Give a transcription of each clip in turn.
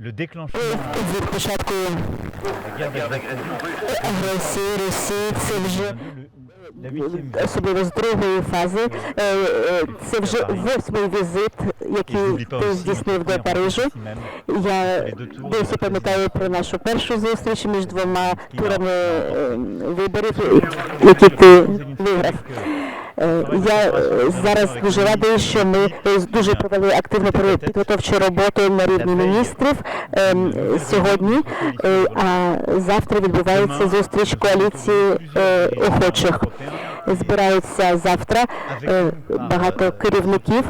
le déclenchement агресії Росії це вже особливо з другої фази. е, е, Це вже восьмий візит, який ти здійснив до Парижу. Я досі пам'ятаю про нашу першу зустріч між двома турами е, виборів, які ти виграв. Е, Я е, зараз дуже радий, що ми е, дуже провели активну підготовчу роботу на рівні міністрів е, сьогодні, а завтра відбувається зустріч коаліції охочих. Збираються завтра багато керівників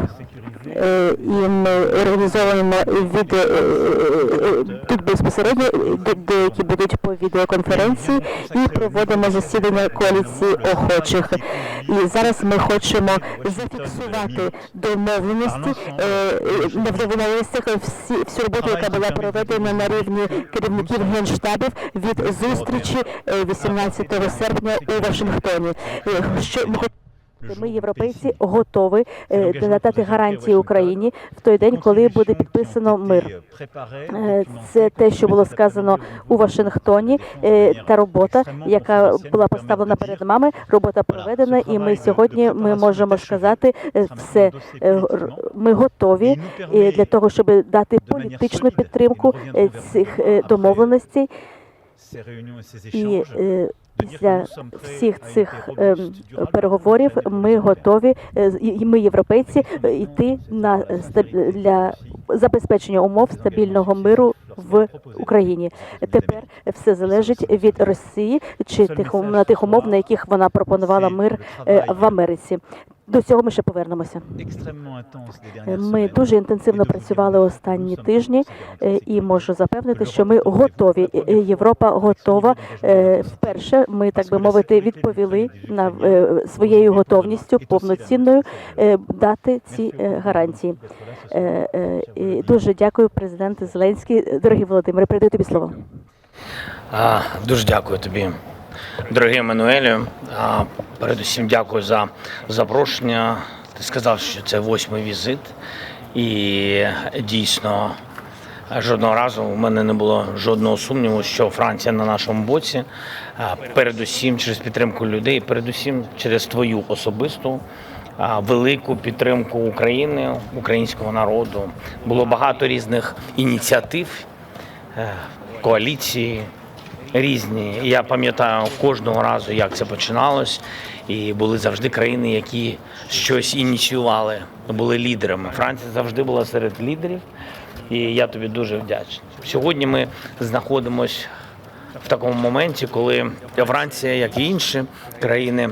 і ми організовуємо відео е, е, тут безпосередньо де- деякі будуть по відеоконференції і проводимо засідання коаліції охочих. І зараз ми хочемо зафіксувати домовленості е, е, на домовленостях всі всю роботу, яка була проведена на рівні керівників генштабів від зустрічі е, 18 серпня у Вашингтоні. Е, Що ми ми, європейці, готові е, надати гарантії Україні в той день, коли буде підписано мир. Е, Це те, що було сказано у Вашингтоні. е, Та робота, яка була поставлена перед нами, робота проведена, і ми сьогодні ми можемо сказати е, все. е, Ми готові е, для того, щоб дати політичну підтримку е, цих е, домовленостей. І е, після всіх цих ем, переговорів ми готові, е, і ми, європейці, е, йти на е, для забезпечення умов стабільного миру в Україні. Тепер все залежить від Росії чи тих на тих умов, на яких вона пропонувала мир е, в Америці. До цього ми ще повернемося. Е, Ми дуже інтенсивно працювали останні тижні, е, і можу запевнити, що ми готові. Е, Європа готова. Вперше ми, так би мовити, відповіли на своєю готовністю повноцінною дати ці гарантії. І Дуже дякую, президент Зеленський. Дорогі Володимире, передаю тобі слово. А, Дуже дякую тобі, дорогий Еммануелю. Передусім дякую за запрошення. Ти сказав, що це восьмий візит, і дійсно жодного разу у мене не було жодного сумніву, що Франція на нашому боці. Передусім через підтримку людей, передусім через твою особисту. Велику підтримку України, українського народу було багато різних ініціатив, е, коаліції, різні. Я пам'ятаю кожного разу, як це починалось, і були завжди країни, які щось ініціювали, були лідерами. Франція завжди була серед лідерів, і я тобі дуже вдячний. Сьогодні ми знаходимося в такому моменті, коли Франція, як і інші країни,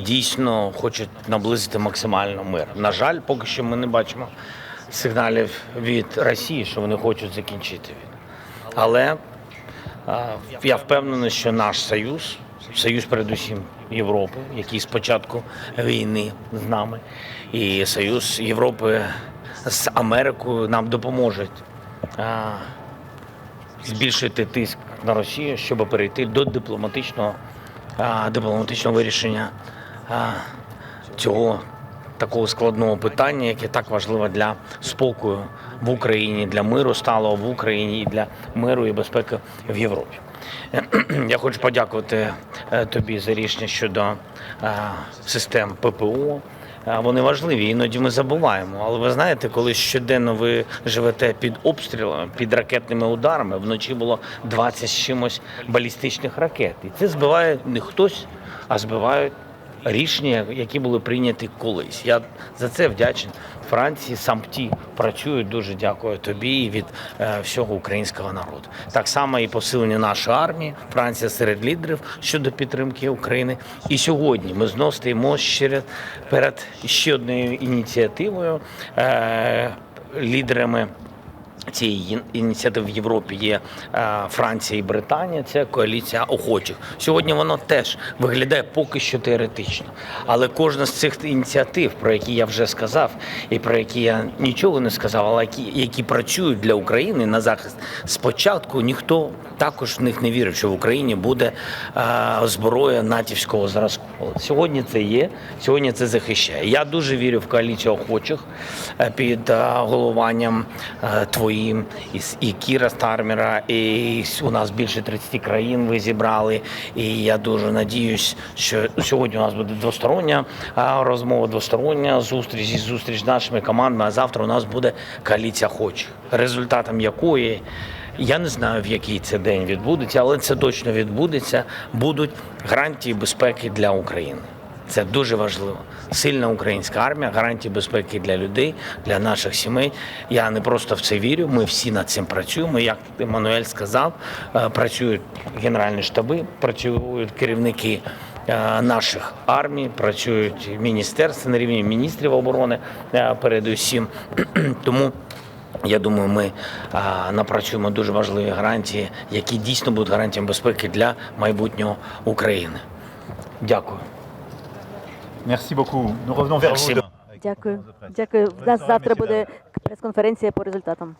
дійсно хочуть наблизити максимально мир. На жаль, поки що ми не бачимо сигналів від Росії, що вони хочуть закінчити війну. Але я впевнений, що наш союз, союз передусім Європи, який з початку війни з нами, і союз Європи з Америкою нам допоможуть збільшити тиск на Росію, щоб перейти до дипломатичного, дипломатичного вирішення цього такого складного питання, яке так важливо для спокою в Україні, для миру сталого в Україні і для миру і безпеки в Європі. Я хочу подякувати е, тобі за рішення щодо е, систем ППО. Е, Вони важливі, іноді ми забуваємо. Але ви знаєте, коли щоденно ви живете під обстрілами, під ракетними ударами, вночі було 20 з чимось балістичних ракет. І це збиває не хтось, а збивають рішення, які були прийняті колись. Я за це вдячний Франції. Сам ті працюють. Дуже дякую тобі і від е, всього українського народу. Так само і посилення нашої армії. Франція серед лідерів щодо підтримки України. І сьогодні ми знов стоїмо ще перед ще однією ініціативою. Е, лідерами цієї ініціативи в Європі є е, Франція і Британія. Це коаліція охочих. Сьогодні воно теж виглядає поки що теоретично. Але кожна з цих ініціатив, про які я вже сказав, і про які я нічого не сказав, але які, які працюють для України на захист, спочатку ніхто також в них не вірив, що в Україні буде е, зброя натівського зразку. Сьогодні це є, сьогодні це захищає. Я дуже вірю в коаліцію охочих е, під е, головуванням е, твоїм і, Кіра Стармера, і у нас більше 30 країн ви зібрали. І я дуже надіюсь, що сьогодні у нас буде двостороння розмова, двостороння зустріч і зустріч з нашими командами. А завтра у нас буде коаліція охочих, результатом якої. Я не знаю, в який це день відбудеться, але це точно відбудеться. Будуть гарантії безпеки для України. Це дуже важливо. Сильна українська армія, гарантії безпеки для людей, для наших сімей. Я не просто в це вірю. Ми всі над цим працюємо. Як Еммануель сказав, е, працюють генеральні штаби, працюють керівники е, наших армій, працюють міністерства на рівні міністрів оборони е, передусім. Тому. Я думаю, ми а, напрацюємо дуже важливі гарантії, які дійсно будуть гарантіями безпеки для майбутнього України. Дякую. Merci beaucoup. Nous revenons vers vous Merci. Дякую. Дякую. У нас завтра буде прес-конференція по результатам.